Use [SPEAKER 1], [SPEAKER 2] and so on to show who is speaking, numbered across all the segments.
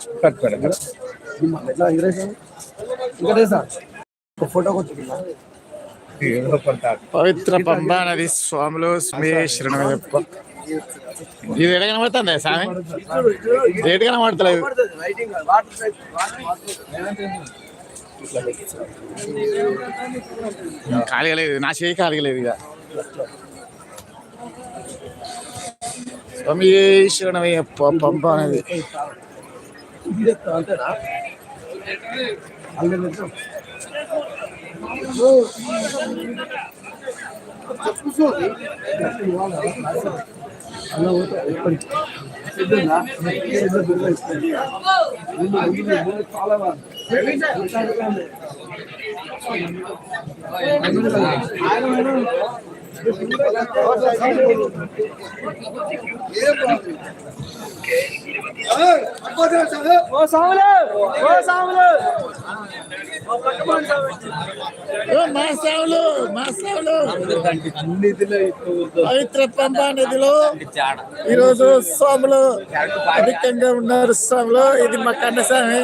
[SPEAKER 1] ఎట్లా వెంకటేశ్ వెంకటేశ్
[SPEAKER 2] పవిత్ర పంబా నది స్వాములు చెప్ప ఇది ఎడ కనబడుతుంది స్వామి? రేటు కనబడతలేదు. కాలిగలేదు నా చేయి కాలిగలేదు ఇక. స్వామి శరణమయ్యప్ప పంప అనేది
[SPEAKER 1] అంతేనా? అల్లె అలా పోతా ఎప్పటికి చాలా ఓ సాములు ఓ సాములు
[SPEAKER 2] ఓ మా సావులు మా సావులు పవిత్ర పంపా నదిలో ఈరోజు స్వాములు అధికంగా ఉన్నారు స్వాములు. ఇది మా కన్నస్వామి?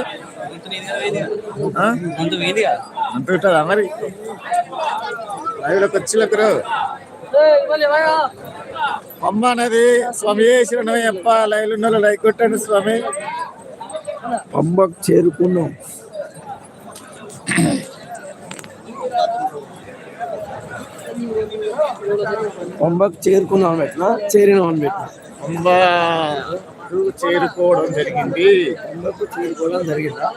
[SPEAKER 2] అంత ఉంటుందా మరి? లైవ్లోకి వచ్చి ఒకరు పంబా నది స్వామి శరణమయ్యప్ప లైవ్లు ఉన్న లైక్ కొట్టండి స్వామి.
[SPEAKER 1] పంబకు చేరుకున్నాం. పంబకు చేరుకున్నాం పెట్టినా చేరినాం పెట్టినా.
[SPEAKER 2] పంబా చేరుకోవడం జరిగింది.
[SPEAKER 1] పంబకు చేరుకోవడం జరిగిందా?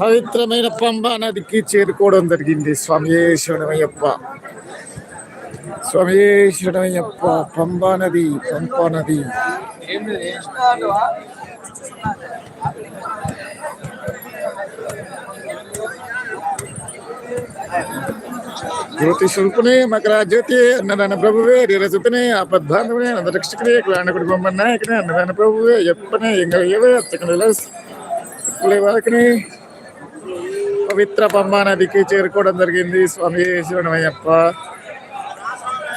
[SPEAKER 2] పవిత్రమైన పంబ నదికి చేరుకోవడం జరిగింది. స్వామి శరణమయ్యప్ప స్వామి పంబా నది పంపా నది. జ్యోతి స్వరూపునే మకర జ్యోతి అన్నదాన ప్రభువే రీరసుతనే ఆపద్బాంధవనే అన్నరక్షకనే కులాండ కుటుంబం నాయకునే అన్నదాన ప్రభువే ఎప్పనే ఎంగ ఏవే అత్తకనే వారికి పవిత్ర పంబా నదికి చేరుకోవడం జరిగింది. స్వామి శరణమయ్యప్ప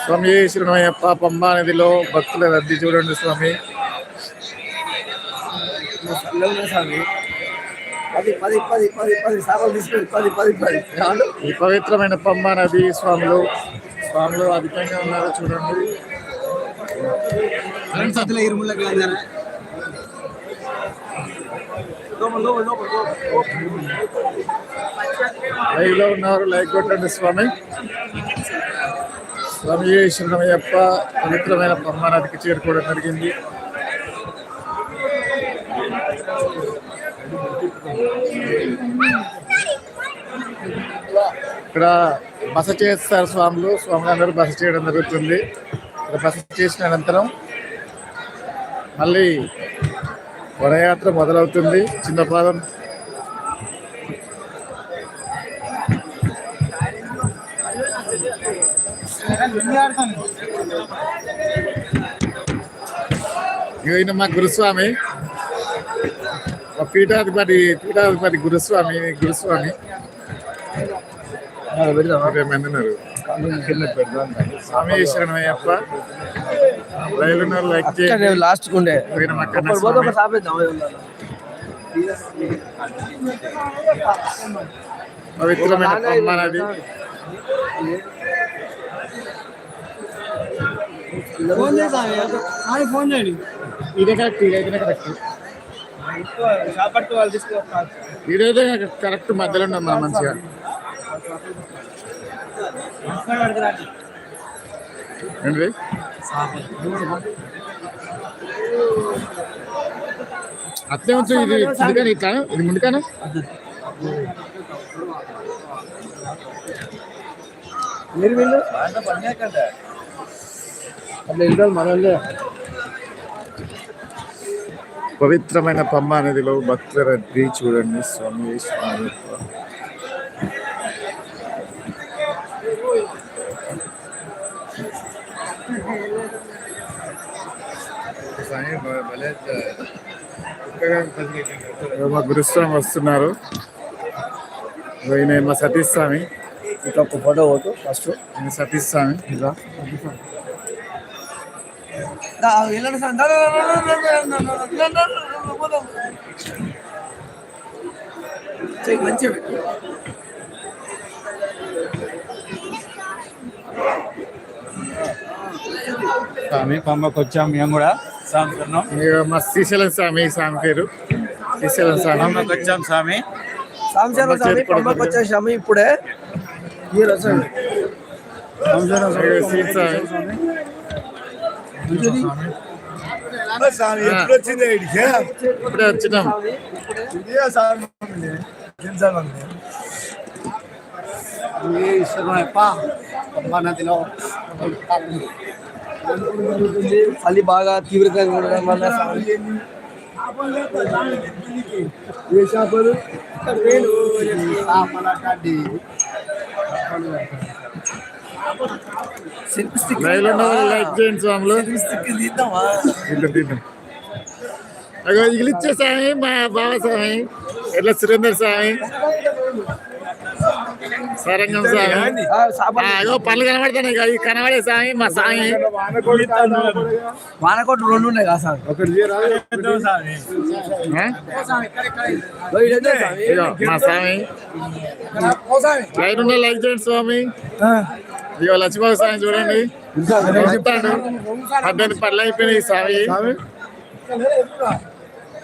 [SPEAKER 2] స్వామి శరణమయ్యప్ప పంబా నదిలో భక్తుల రద్దీ చూడండి స్వామి.
[SPEAKER 1] స్వామి పది పది పది పది పది సార్లు తీసుకొని పది పది పది. ఏమంటారు?
[SPEAKER 2] ఈ పవిత్రమైన పంబా నది స్వాములు స్వాములు అధికంగా ఉన్నారు చూడండి. లైవ్లో ఉన్నారు లైక్ కొట్టండి స్వామి. స్వామి శరణమయ్యప్ప పవిత్రమైన పంబా చేరుకోవడం జరిగింది. ఇక్కడ బస చేస్తారు స్వాములు. స్వామి అందరూ బస చేయడం జరుగుతుంది. ఇక్కడ బస చేసిన అనంతరం మళ్ళీ వడయాత్ర మొదలవుతుంది. చిన్న పాదం. ఈయన మా గురుస్వామి. మా పీఠాధిపతి పీఠాధిపతి గురుస్వామి గురుస్వామి. మంది ఉన్నారు స్వామి శరణమయ్యప్ప లైవ్ ఉన్న లైక్ చేయండి
[SPEAKER 1] లాస్ట్ ఉండే.
[SPEAKER 2] పవిత్రమైన
[SPEAKER 1] ఫోన్ చేద్దాం ఫోన్ చేయండి
[SPEAKER 2] ఇదే కరెక్ట్ ఇదైతేనే కరెక్ట్ ఇదైతే కరెక్ట్. మధ్యలో ఉన్నాం మనం మంచిగా. ఏంటి అట్లే ఉంచు ఇది ముందుగానే ఇట్లా ఇది ముందుగానే
[SPEAKER 1] మీరు వీళ్ళు అట్లా వెళ్తారు మన వాళ్ళే
[SPEAKER 2] పవిత్రమైన పంబా నదిలో భక్తుల రద్దీ చూడండి స్వామి స్వామి మా గురుస్వామి వస్తున్నారు నేను మా సతీష్ స్వామి
[SPEAKER 1] ఇక ఒక ఫోటో పోతు ఫస్ట్
[SPEAKER 2] నేను సతీష్ స్వామి ఇలా
[SPEAKER 3] స్వామి పంపకొచ్చాం మేము కూడా
[SPEAKER 2] మా శ్రీశైలం స్వామి స్వామి పేరు. శ్రీశైలం స్వామి.
[SPEAKER 3] వచ్చాం స్వామి.
[SPEAKER 2] సాంశాల
[SPEAKER 1] స్వామి కొండకు. వచ్చేసాము ఇప్పుడే. మీరు వచ్చండి
[SPEAKER 2] స్వామి.
[SPEAKER 4] ఎప్పుడు వచ్చింది
[SPEAKER 2] ఇప్పుడే వచ్చినాం.
[SPEAKER 4] ఈశ్వరప్ప నదిలో.
[SPEAKER 1] చలి బాగా తీవ్రతంగా ఉండడం వల్ల
[SPEAKER 4] ఏ చేపలు
[SPEAKER 2] లైక్ చేయండి స్వాములు. ఇగిలిచ్చే స్వామి మా బాబా స్వామి ఎట్లా సురేందర్ స్వామి. సరంగం స్వామి. అదో పనులు కనబడుతున్నాయి కనబడే స్వామి మా స్వామి.
[SPEAKER 1] వానకోట్లు రెండు ఉన్నాయి కదా
[SPEAKER 2] మా స్వామి. లైట్ ఉన్నాయి లైక్ చేయండి స్వామి. ఇక లక్ష్మీ స్వామి చూడండి. చెప్తాను పద్దెనిమిది పనులు అయిపోయినాయి స్వామి.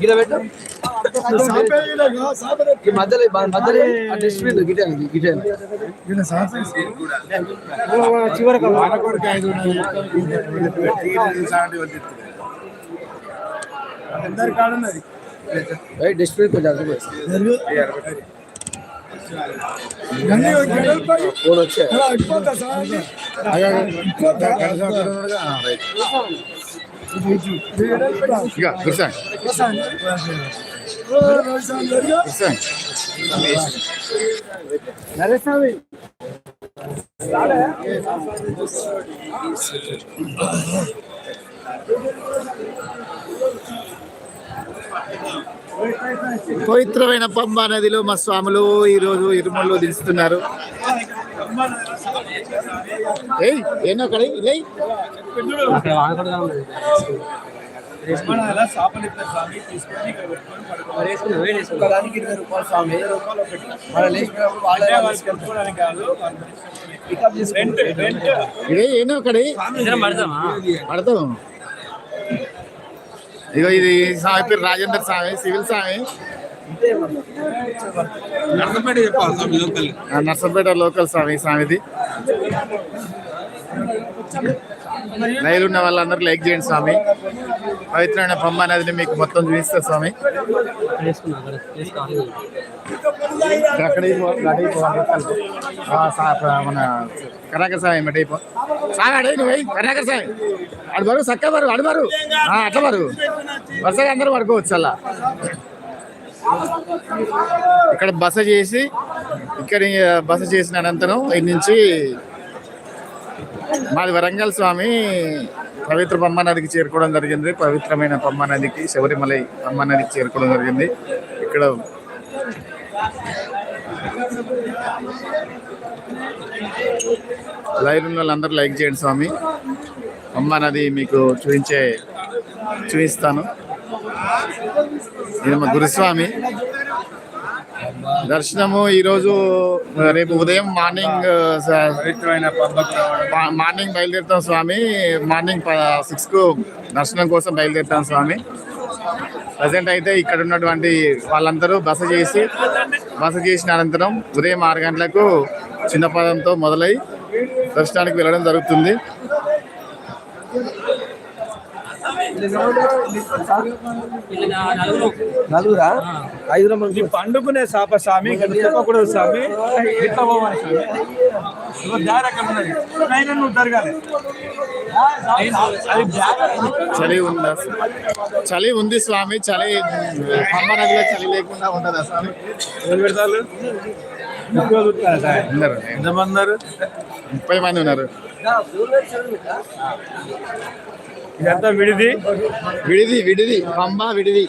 [SPEAKER 1] గిర పెట్టు ఈ మధ్యలో మధ్యలో డస్ట్బిన్
[SPEAKER 4] గిటే గిటే
[SPEAKER 1] చివరికి డస్ట్బిన్ కొంచెం ఫోన్ వచ్చా
[SPEAKER 2] ఇక కూర్చోండి
[SPEAKER 4] ఓ, రోజు జరిగా.
[SPEAKER 2] కూర్చోండి
[SPEAKER 1] నరేష్ స్వామి
[SPEAKER 2] పవిత్రమైన పంబా నదిలో మా స్వాములు ఈరోజు ఇరుమల్లో దించుతున్నారు ఏం అక్కడ
[SPEAKER 1] అలా
[SPEAKER 2] ఇది రాజేందర్ స్వామి సివిల్ స్వామి నర్సంపేట స్వామి లోకల్ స్వామి స్వామిది. లైవ్ ఉన్న వాళ్ళందరూ లైక్ చేయండి స్వామి. పవిత్రమైన బొమ్మ నదిని మీకు మొత్తం చూపిస్తా స్వామి. మన కరాక సాయి మట సాయి అడే నువ్వు కరాక సాయి అడబరు సక్క బరు అడబరు అట్ల వరుసగా అందరూ పడుకోవచ్చు అలా. ఇక్కడ బస చేసి ఇక్కడ బస చేసిన అనంతరం ఇటు నుంచి మాది వరంగల్ స్వామి పవిత్ర పమ్మ నదికి చేరుకోవడం జరిగింది. పవిత్రమైన పమ్మ నదికి శబరిమలై పమ్మ నదికి చేరుకోవడం జరిగింది. ఇక్కడ లైవ్ ఉన్న వాళ్ళందరూ లైక్ చేయండి స్వామి. పమ్మ నది మీకు చూపించే చూపిస్తాను. ఇది మా గురుస్వామి. దర్శనము ఈరోజు రేపు ఉదయం మార్నింగ్ మార్నింగ్ బయలుదేరుతాం స్వామి. మార్నింగ్ సిక్స్కు దర్శనం కోసం బయలుదేరుతాం స్వామి. ప్రజెంట్ అయితే ఇక్కడ ఉన్నటువంటి వాళ్ళందరూ బస చేసి బస చేసిన అనంతరం ఉదయం ఆరు గంటలకు చిన్నపదంతో మొదలై దర్శనానికి వెళ్ళడం జరుగుతుంది.
[SPEAKER 1] నలుగురా? ఐదుగురు మనకి
[SPEAKER 3] పండుకునే సాప స్వామి ఇక్కడ చెప్పకూడదు స్వామి. ఇట్లా పోవాలి నువ్వు జరగాలి.
[SPEAKER 2] చలి ఉందా? చలి ఉంది స్వామి చలి పంబ నదిలో చలి లేకుండా ఉండదా స్వామి?
[SPEAKER 3] ఎవరు పెడతారు?
[SPEAKER 2] ఉన్నారు.
[SPEAKER 3] ఎంతమంది ఉన్నారు?
[SPEAKER 2] ముప్పై మంది ఉన్నారు.
[SPEAKER 3] ఇదంతా విడిది.
[SPEAKER 2] విడిది విడిది. పంబ విడిది.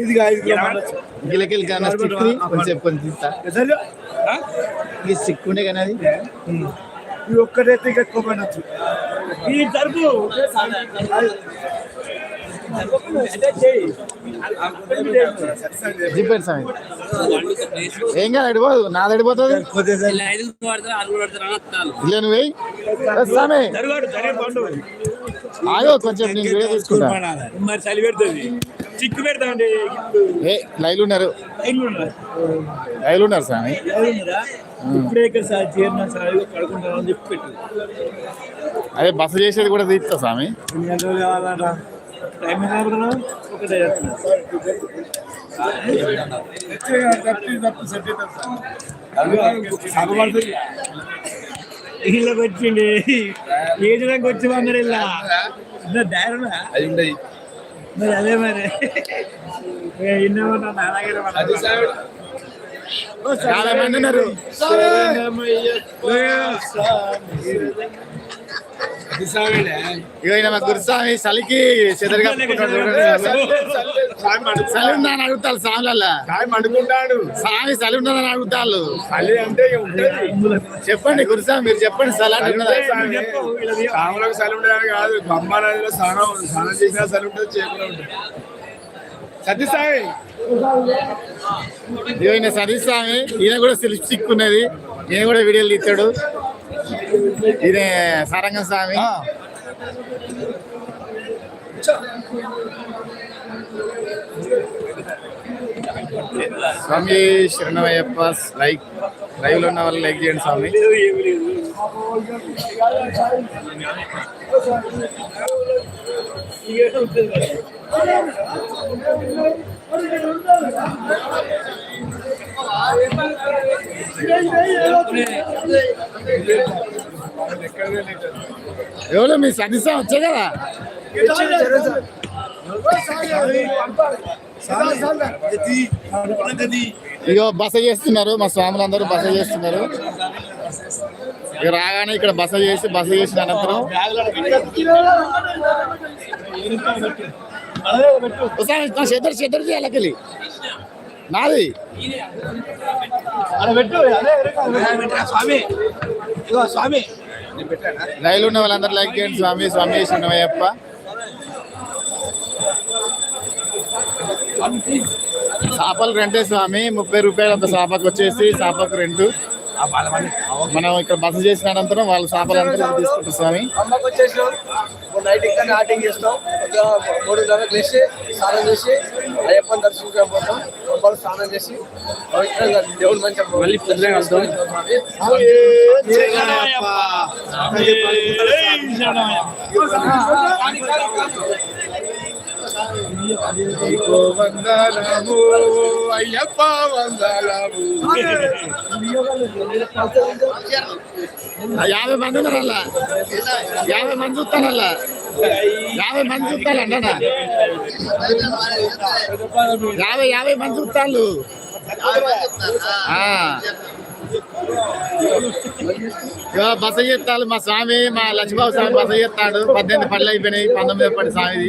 [SPEAKER 3] ఈజీగా
[SPEAKER 4] ఈజీగా
[SPEAKER 2] కానీ సిక్కు కొంచెం కొంచెం తీస్తా. ఇది సిక్కుండే కానీ అది?
[SPEAKER 4] ఈ ఒక్కటైతే ఇంకా ఎక్కువ పడచ్చు.
[SPEAKER 3] ఈ తరపు.
[SPEAKER 2] స్వామి ఏం కాదు అడిపోదు నాది అడిపోతుంది ఇల్లే నువ్వు వెయ్యి స్వామి ఆగో కొంచెం నేను వీడియో తీసుకుంటా.
[SPEAKER 3] మరి చలి పెడుతుంది చిక్కు పెడతామండి
[SPEAKER 2] ఏ లైలు ఉన్నారు. లైలు ఉన్నారు స్వామి
[SPEAKER 3] ఇప్పుడే ఇక్కడ సార్ చైర్మన్ సార్ కడుకుంటామని చెప్పి పెట్టు
[SPEAKER 2] అదే బస చేసేది కూడా తీస్తా స్వామి
[SPEAKER 3] ఎన్ని గంటలు కావాలంట టైం ఎంత పడుతున్నావు ఒకటే చేస్తున్నావు? వచ్చింది ఏజడానికి వచ్చి మరి ఇలా దారుణ మరి అదే మరి ఇన్నమాట నా
[SPEAKER 2] చాలా మంది ఉన్నారు ఇక మా గురుస్వామి చలికి చెదరగా చలి ఉందా అని అడుగుతారు స్వామిలల్లా.
[SPEAKER 4] అనుకుంటాడు
[SPEAKER 2] స్వామి చలి ఉన్నదని అడుగుతారు
[SPEAKER 4] చలి అంటే
[SPEAKER 2] చెప్పండి గురుస్వామి మీరు చెప్పండి ఉన్నదా?
[SPEAKER 4] సాములకు చలి ఉండేది కాదు. బొమ్మ నదిలో స్నానం స్నానం చేసినా చలి ఉంటుంది చేయకుండా ఉంటుంది.
[SPEAKER 2] ఇగో ఈయన సతీష్ స్వామి ఈయన కూడా లిప్స్టిక్ ఉన్నది. ఈయన కూడా వీడియోలు తీస్తాడు. ఈయన సారంగం స్వామి స్వామి శరణమయ్యప్ప లైక్ లైవ్లో ఉన్న వాళ్ళు లైక్ చేయండి స్వామి ఎవరు మీ సతీష్ స్వామి వచ్చే కదా? ఇగో బస చేస్తున్నారు మా స్వాములందరూ బస చేస్తున్నారు. ఇక రాగానే ఇక్కడ బస చేసి బస చేసిన అనంతరం నా చెద్దరు చెద్దరు చేయాలి నాది.
[SPEAKER 3] స్వామి ఇగో స్వామి.
[SPEAKER 2] రైలు ఉన్న వాళ్ళందరూ లైక్ చేయండి. స్వామి స్వామి శరణమయ్యప్ప చేపలు రెంటే స్వామి. ముప్పై రూపాయలు అంత చేపకు వచ్చేసి చేపకు రెండు. మనం ఇక్కడ బస చేసిన అనంతరం వాళ్ళు చేపలందరూ తీసుకుంటారు స్వామి.
[SPEAKER 1] నైట్ చేస్తాం. స్నానం చేసి అయ్యప్పని దర్శించడం పోతాం అబ్బాయి స్నానం చేసి పవిత్రంగా దేవుడు
[SPEAKER 4] వందనము అయ్యప్ప వందనము
[SPEAKER 2] యాభై మంది ఉన్నారు అలా యాభై మంది చూస్తాను అలా యాభై మంది చూస్తాను అన్న యాభై యాభై మంది చూస్తాను బస చేస్తాడు మా స్వామి మా లక్ష్మీబాబు స్వామి బస చేస్తాడు పద్దెనిమిది పళ్ళు అయిపోయినాయి. పంతొమ్మిది పడి స్వామిది.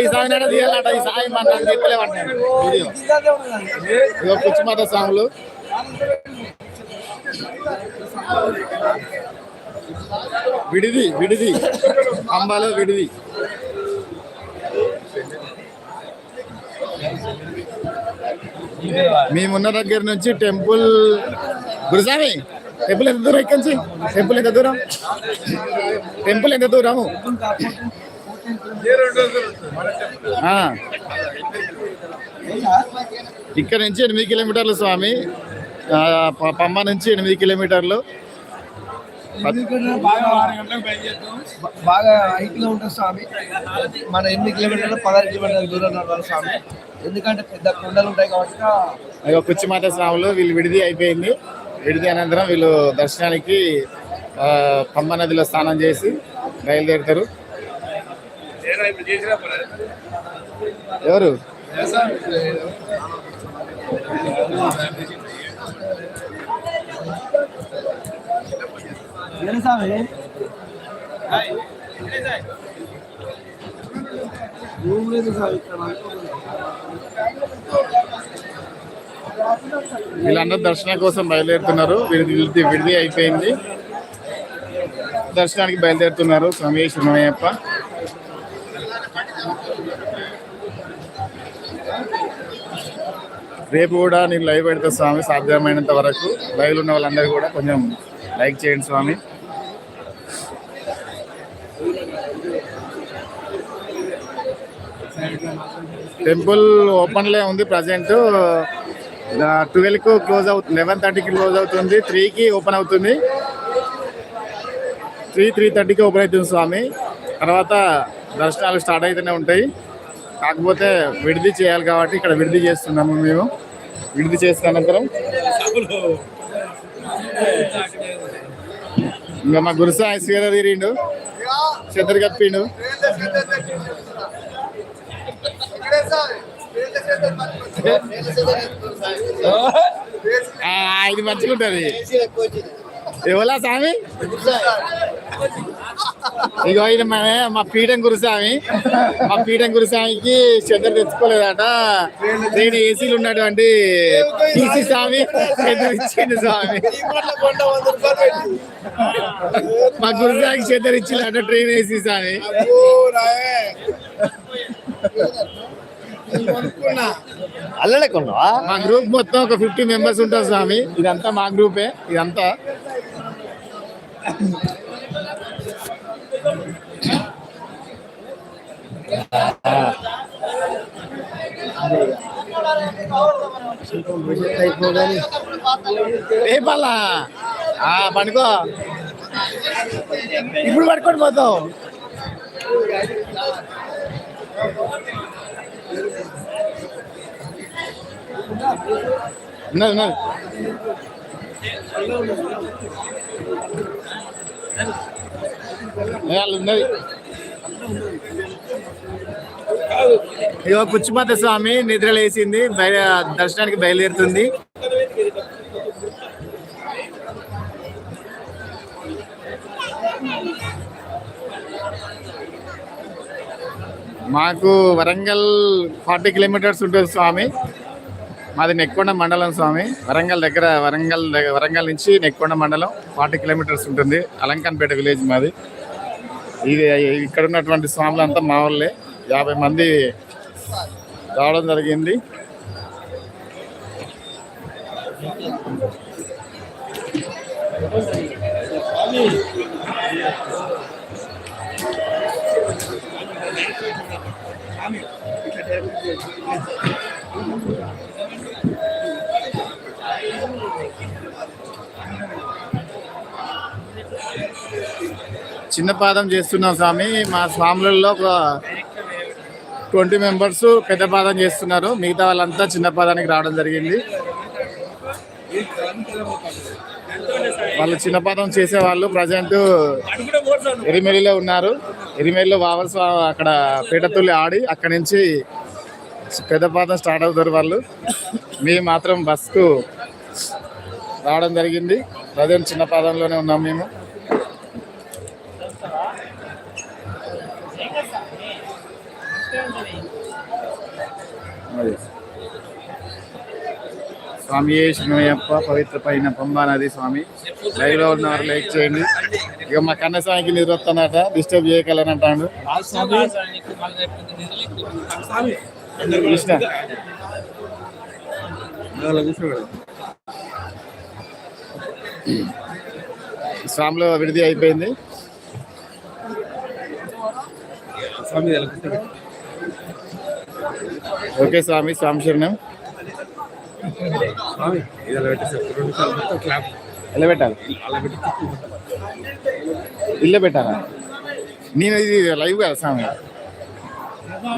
[SPEAKER 2] ఈ సాయి మా తీయాలంట. ఈ స్వామి మన స్వాములు. విడిది విడిది. అంబాలో విడిది. మేమున్న దగ్గర నుంచి టెంపుల్ గురుస్వామి టెంపుల్ ఎంత దూరం ఇక్కడి నుంచి? టెంపుల్ ఎంత దూరం? టెంపుల్ ఎంత దూరము? ఇక్కడ నుంచి ఎనిమిది కిలోమీటర్లు స్వామి. పంబ నుంచి ఎనిమిది కిలోమీటర్లు.
[SPEAKER 4] బాగా ఆరు గంటలకు బయలుదేరుతాం
[SPEAKER 1] బా- బాగా హైట్లో ఉంటుంది స్వామి. మన ఎనిమిది కిలోమీటర్లు పదహారు కిలోమీటర్ల దూరం నడవాలి స్వామి. ఎందుకంటే పెద్ద కొండలు ఉంటాయి కాబట్టి
[SPEAKER 2] కుచ్చిమాత స్వాములు వీళ్ళు విడిది అయిపోయింది. విడిది అనంతరం వీళ్ళు దర్శనానికి పంబ నదిలో స్నానం చేసి బయలుదేరుతారు.
[SPEAKER 4] ఏరా
[SPEAKER 2] వీళ్ళందరూ దర్శనం కోసం బయలుదేరుతున్నారు. విడిది విడిది విడిది అయిపోయింది. దర్శనానికి బయలుదేరుతున్నారు స్వామి శరణయ్యప్ప రేపు కూడా నేను లైవ్ పెడతా స్వామి సాధ్యమైనంత వరకు. లైవ్ ఉన్న వాళ్ళందరూ కూడా కొంచెం లైక్ చేయండి స్వామి. టెంపుల్ ఓపెన్లే ఉంది ప్రజెంట్. ట్వెల్వ్కు క్లోజ్ అవుతుంది లెవెన్ థర్టీకి క్లోజ్ అవుతుంది. త్రీకి ఓపెన్ అవుతుంది. త్రీ త్రీ థర్టీకి ఓపెన్ అవుతుంది స్వామి. తర్వాత దర్శనాలు స్టార్ట్ అవుతూనే ఉంటాయి. కాకపోతే విడిది చేయాలి కాబట్టి ఇక్కడ విడిది చేస్తున్నాము మేము. విడిది చేసిన అనంతరం. ఇంకా మా గురుసాయి సీర తీరిండు చెద్దరు కప్పిండు ఇది మంచిగా ఉంటుంది. ఎవలా స్వామి? ఇగో ఇది మా మా పీఠం గురుస్వామి. మా పీఠం గురుస్వామికి శ్రద్ధ తెచ్చుకోలేదట. నేను ఏసీలు ఉన్నటువంటి టీసీ స్వామి ఇచ్చింది స్వామి. మా గురుస్వామికి శ్రద్ధ ఇచ్చిందట ట్రైన్ ఏసీ స్వామి.
[SPEAKER 1] అల్లడే కొన్నావా
[SPEAKER 2] మా గ్రూప్ మొత్తం ఒక ఫిఫ్టీ మెంబర్స్ ఉంటారు స్వామి. ఇదంతా మా గ్రూపే ఇదంతా. రేపల్లా ఆ, పండుకో. ఇప్పుడు పడుకొని పోతాం ఉన్నది ఉన్నది వాళ్ళు ఉన్నది స్వామి నిద్రలేసింది బయ దర్శనానికి బయలుదేరుతుంది. మాకు వరంగల్ ఫార్టీ కిలోమీటర్స్ ఉంటుంది స్వామి. మాది నెక్కొండ మండలం స్వామి. వరంగల్ దగ్గర వరంగల్ దగ్గర వరంగల్ నుంచి నెక్కొండ మండలం ఫార్టీ కిలోమీటర్స్ ఉంటుంది. అలంకన్పేట విలేజ్ మాది. ఇది ఇక్కడ ఉన్నటువంటి స్వాములు అంతా మా వాళ్ళే యాభై మంది రావడం జరిగింది. చిన్న పాదం చేస్తున్నాం స్వామి. మా స్వాములలో ఒక ట్వంటీ మెంబర్స్ పెద్ద పాదం చేస్తున్నారు. మిగతా వాళ్ళంతా చిన్న పాదానికి రావడం జరిగింది. వాళ్ళు చిన్న పాదం చేసే వాళ్ళు ప్రజెంట్ ఎరిమెలిలో ఉన్నారు. ఎరిమెలిలో వావల్స్ అక్కడ పీటతుల్లి ఆడి అక్కడి నుంచి పెద్ద పాదం స్టార్ట్ అవుతారు వాళ్ళు. మేము మాత్రం బస్కు రావడం జరిగింది. ప్రజెంట్ చిన్న పాదంలోనే ఉన్నాం మేము. స్వామి శివయ్యప్ప పవిత్ర పైన పంబా నది స్వామి. లైవ్లో ఉన్నవారు లైక్ చేయండి. ఇక మా కన్న స్వామికి నిద్ర వస్తుందట డిస్టర్బ్ చేయగలని అంటాడు. కృష్ణ. స్వామిలో విడిది అయిపోయింది. ఓకే స్వామి స్వామి శరణం. ఎలా పెట్టాలి. ఇల్లు పెట్టాలా? నేను ఇది లైవ్ కదా స్వామి.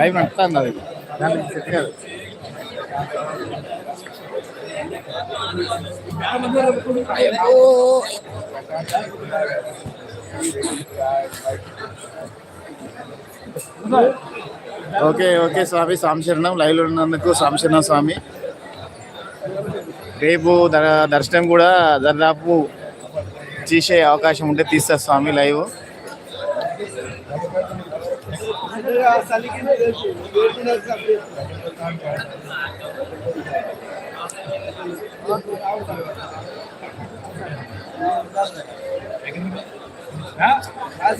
[SPEAKER 2] లైవ్ నడుస్తాను అది. దానికి సెట్ కాదు. ఓకే ఓకే స్వామి సాంశరణం లైవ్లో ఉన్నందుకు సాంశరణం స్వామి. రేపు దర్శనం కూడా దాదాపు చేసే అవకాశం ఉంటే తీస్తా స్వామి లైవ్.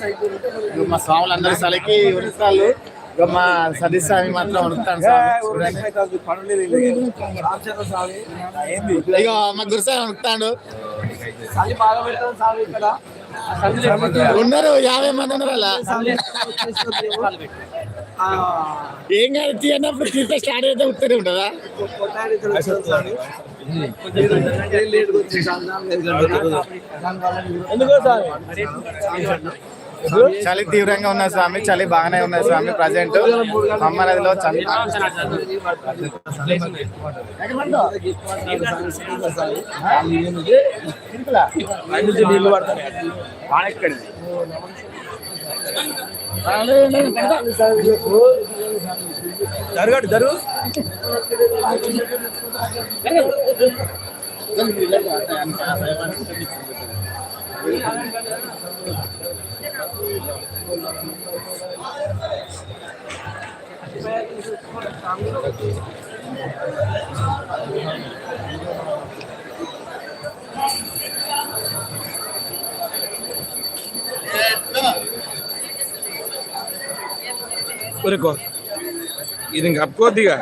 [SPEAKER 2] ఇక మా స్వాములు అందరి సలకి ఉరుస్తాళ్ళు ఇక మా సతీష్ స్వామి. మాత్రం ఉరుకుతాను ఇక మా గురుసామి ఉరుకుతాడు. ఉన్నారు యాభై మంది ఉన్నారు అలా. ఏం కాదు తీ అన్నప్పుడు తీర్థ స్టార్ట్ అయితే ఉత్తరే ఉంటుందా.
[SPEAKER 1] ఎందుకో స్వామి
[SPEAKER 2] చలి తీవ్రంగా ఉన్న స్వామి చలి బాగానే ఉన్నది స్వామి ప్రజెంట్ అమ్మ నదిలో చలి
[SPEAKER 1] నీళ్ళు జరగడు జరుగు.
[SPEAKER 4] ఊరుకో ఇది కప్పుకోద్దిగా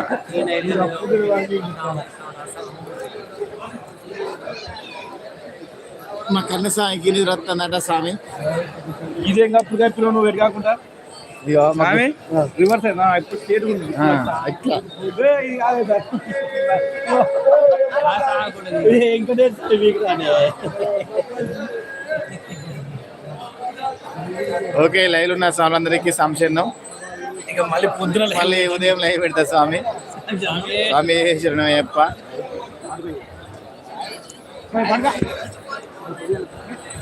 [SPEAKER 2] మా కన్న స్వామికి నిద్ర వస్తుందట స్వామి?
[SPEAKER 3] ఇదేం కప్పుడు కప్పిలో నువ్వు స్వామి రివర్స్.
[SPEAKER 2] ఓకే లైవ్ ఉన్న స్వాములందరికీ సంశయం
[SPEAKER 3] ఇక మళ్ళీ పొద్దున
[SPEAKER 2] మళ్ళీ ఉదయం లైవ్ పెడతా స్వామి. స్వామి. శరణయ్యప్ప tutorial.